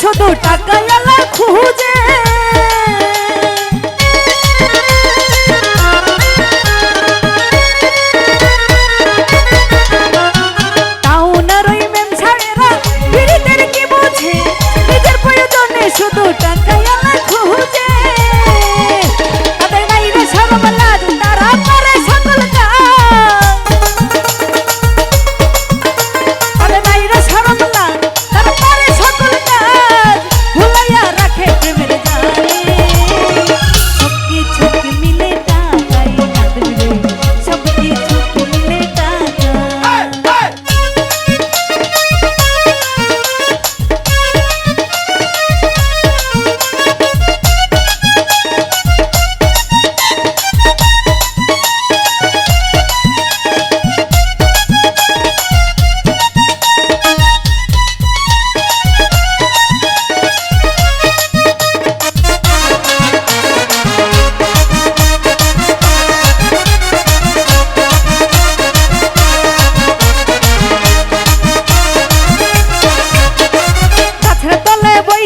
শুধু টাকা খুঁজে।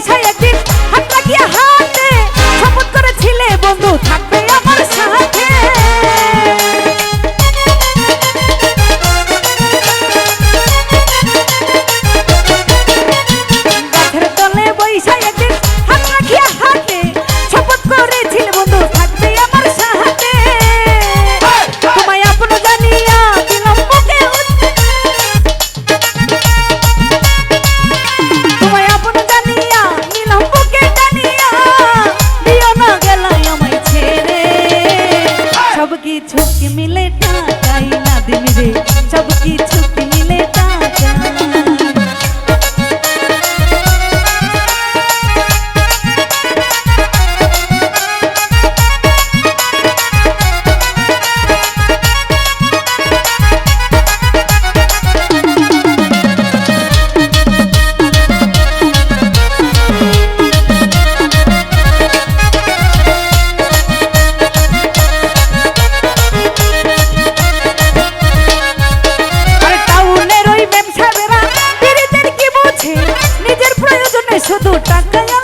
ছায় আদমি রে সব কিছু